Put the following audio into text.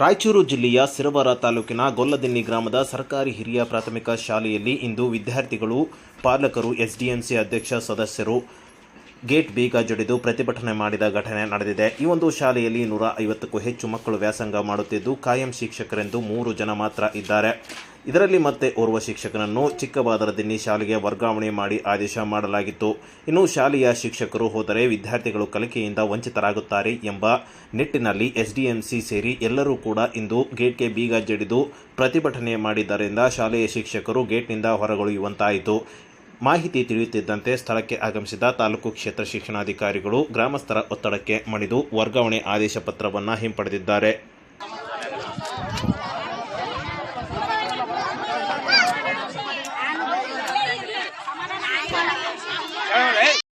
ರಾಯಚೂರು ಜಿಲ್ಲೆಯ ಸಿರವರ ತಾಲೂಕಿನ ಗೊಲ್ಲದಿನ್ನಿ ಗ್ರಾಮದ ಸರ್ಕಾರಿ ಹಿರಿಯ ಪ್ರಾಥಮಿಕ ಶಾಲೆಯಲ್ಲಿ ಇಂದು ವಿದ್ಯಾರ್ಥಿಗಳು ಪಾಲಕರು ಎಸ್ಡಿಎಂಸಿ ಅಧ್ಯಕ್ಷ ಸದಸ್ಯರು ಗೇಟ್ ಬೀಗ ಜಡಿದು ಪ್ರತಿಭಟನೆ ಮಾಡಿದ ಘಟನೆ ನಡೆದಿದೆ. ಈ ಒಂದು ಶಾಲೆಯಲ್ಲಿ ನೂರ ಐವತ್ತಕ್ಕೂ ಹೆಚ್ಚು ಮಕ್ಕಳು ವ್ಯಾಸಂಗ ಮಾಡುತ್ತಿದ್ದು, ಕಾಯಂ ಶಿಕ್ಷಕರೆಂದು ಮೂರು ಜನ ಮಾತ್ರ ಇದ್ದಾರೆ. ಇದರಲ್ಲಿ ಮತ್ತೆ ಓರ್ವ ಶಿಕ್ಷಕನನ್ನು ಚಿಕ್ಕಬಾದರದಿನ್ನಿ ಶಾಲೆಗೆ ವರ್ಗಾವಣೆ ಮಾಡಿ ಆದೇಶ ಮಾಡಲಾಗಿತ್ತು. ಇನ್ನು ಶಾಲೆಯ ಶಿಕ್ಷಕರು ಹೋದರೆ ವಿದ್ಯಾರ್ಥಿಗಳು ಕಲಿಕೆಯಿಂದ ವಂಚಿತರಾಗುತ್ತಾರೆ ಎಂಬ ನಿಟ್ಟಿನಲ್ಲಿ ಎಸ್ಡಿಎಂಸಿ ಸೇರಿ ಎಲ್ಲರೂ ಕೂಡ ಇಂದು ಗೇಟ್ಗೆ ಬೀಗ ಜಡಿದು ಪ್ರತಿಭಟನೆ ಮಾಡಿದ್ದರಿಂದ ಶಾಲೆಯ ಶಿಕ್ಷಕರು ಗೇಟ್ನಿಂದ ಹೊರಗುಳಿಯುವಂತಾಯಿತು. ಮಾಹಿತಿ ತಿಳಿಯುತ್ತಿದ್ದಂತೆ ಸ್ಥಳಕ್ಕೆ ಆಗಮಿಸಿದ ತಾಲೂಕು ಕ್ಷೇತ್ರ ಶಿಕ್ಷಣಾಧಿಕಾರಿಗಳು ಗ್ರಾಮಸ್ಥರ ಒತ್ತಡಕ್ಕೆ ಮಣಿದು ವರ್ಗಾವಣೆ ಆದೇಶ ಪತ್ರವನ್ನು ಹಿಂಪಡೆದಿದ್ದಾರೆ.